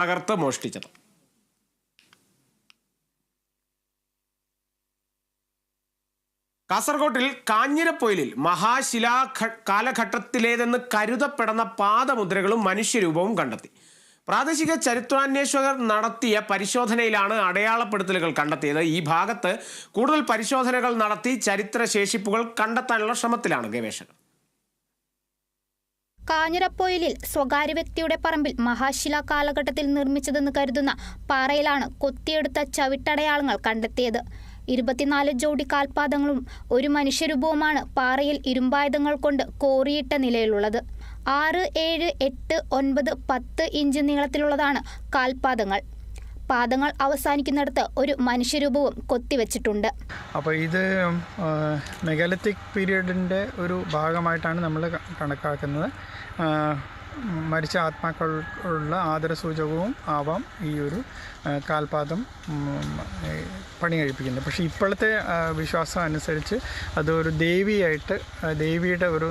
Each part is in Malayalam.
തകർത്ത് മോഷ്ടിച്ചത്. കാസർഗോട്ടിൽ കാഞ്ഞിരപ്പൊയിലിൽ മഹാശിലാ കാലഘട്ടത്തിലേതെന്ന് കരുതപ്പെടുന്ന പാദമുദ്രകളും മനുഷ്യരൂപവും കണ്ടെത്തി. പ്രാദേശിക ചരിത്രാന്വേഷകർ നടത്തിയ പരിശോധനയിലാണ് അടയാളപ്പെടുത്തലുകൾ കണ്ടെത്തിയത്. ഈ ഭാഗത്ത് കൂടുതൽ പരിശോധനകൾ നടത്തി ചരിത്ര ശേഷിപ്പുകൾ കണ്ടെത്താനുള്ള ശ്രമത്തിലാണ് ഗവേഷകർ. കാഞ്ഞിരപ്പൊയിലിൽ സ്വകാര്യ വ്യക്തിയുടെ പറമ്പിൽ മഹാശില കാലഘട്ടത്തിൽ നിർമ്മിച്ചതെന്ന് കരുതുന്ന പാറയിലാണ് കൊത്തിയെടുത്ത ചവിട്ടടയാളങ്ങൾ കണ്ടെത്തിയത്. ഇരുപത്തിനാല് ജോഡി കാൽപാദങ്ങളും ഒരു മനുഷ്യരൂപവുമാണ് പാറയിൽ ഇരുമ്പായുധങ്ങൾ കൊണ്ട് കോറിയിട്ട നിലയിലുള്ളത്. ആറ് ഏഴ് എട്ട് ഒൻപത് പത്ത് ഇഞ്ച് നീളത്തിലുള്ളതാണ് കാൽപാദങ്ങൾ. പാദങ്ങൾ അവസാനിക്കുന്നിടത്ത് ഒരു മനുഷ്യരൂപവും കൊത്തിവെച്ചിട്ടുണ്ട്. അപ്പോൾ ഇത് മെഗാലിത്തിക് പീരീഡിന്റെ ഒരു ഭാഗമായിട്ടാണ് നമ്മൾ കണക്കാക്കുന്നത്. മരിച്ച ആത്മാക്കളുള്ള ആദരസൂചകവും ആവാം ഈ ഒരു കാൽപാദം പണി കഴിപ്പിക്കുന്നത് പക്ഷേ ഇപ്പോഴത്തെ വിശ്വാസം അനുസരിച്ച് അതൊരു ദേവിയായിട്ട് ദേവിയുടെ ഒരു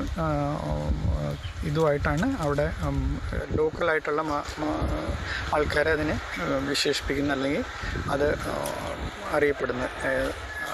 ഇതുമായിട്ടാണ് അവിടെ ലോക്കലായിട്ടുള്ള ആൾക്കാരെ അതിനെ വിശേഷിപ്പിക്കുന്നത് അല്ലെങ്കിൽ അത് ആ, അറിയപ്പെടുന്ന ആ,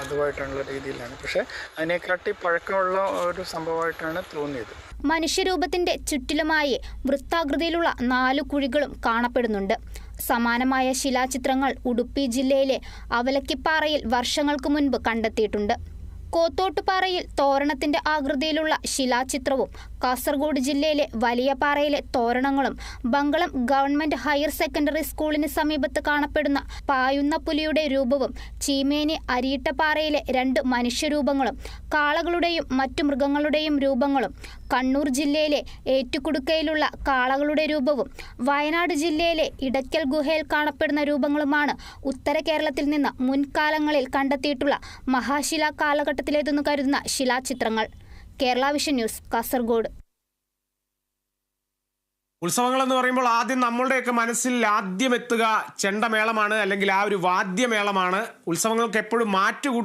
അതുമായിട്ടുള്ള രീതിയിലാണ്. പക്ഷേ അതിനെക്കാട്ടി പഴക്കമുള്ള ഒരു സംഭവമായിട്ടാണ് തോന്നിയത്. മനുഷ്യരൂപത്തിന്റെ ചുറ്റിലുമായി വൃത്താകൃതിയിലുള്ള നാലു കുഴികളും കാണപ്പെടുന്നുണ്ട്. സമാനമായ ശിലാചിത്രങ്ങൾ ഉടുപ്പി ജില്ലയിലെ അവലക്കിപ്പാറയിൽ വർഷങ്ങൾക്ക് മുൻപ് കണ്ടെത്തിയിട്ടുണ്ട്. കോത്തോട്ടുപാറയിൽ തോരണത്തിന്റെ ആകൃതിയിലുള്ള ശിലാചിത്രവും കാസർഗോഡ് ജില്ലയിലെ വലിയ പാറയിലെ തോരണങ്ങളും ബംഗളം ഗവൺമെന്റ് ഹയർ സെക്കൻഡറി സ്കൂളിന് സമീപത്ത് കാണപ്പെടുന്ന പായുന്ന പുലിയുടെ രൂപവും ചീമേനി അരിയിട്ടപ്പാറയിലെ രണ്ട് മനുഷ്യരൂപങ്ങളും കാളകളുടെയും മറ്റു മൃഗങ്ങളുടെയും രൂപങ്ങളും കണ്ണൂർ ജില്ലയിലെ ഏറ്റുകുടുക്കയിലുള്ള കാളകളുടെ രൂപവും വയനാട് ജില്ലയിലെ ഇടയ്ക്കൽ ഗുഹയിൽ കാണപ്പെടുന്ന രൂപങ്ങളുമാണ് ഉത്തര കേരളത്തിൽ നിന്ന് മുൻകാലങ്ങളിൽ കണ്ടെത്തിയിട്ടുള്ള മഹാശിലാ കാലഘട്ടത്തിലേതെന്ന് കരുതുന്ന ശിലാചിത്രങ്ങൾ. Kerala vision news Kasaragod. ഉത്സവങ്ങൾ എന്ന് പറയുമ്പോൾ ആദ്യം നമ്മളുടെയൊക്കെ മനസ്സിൽ ആദ്യം എത്തുക ചെണ്ടമേളമാണ് അല്ലെങ്കിൽ ആ ഒരു വാദ്യമേളമാണ്. ഉത്സവങ്ങൾക്ക് എപ്പോഴും മാറ്റുകൂട്ടുന്ന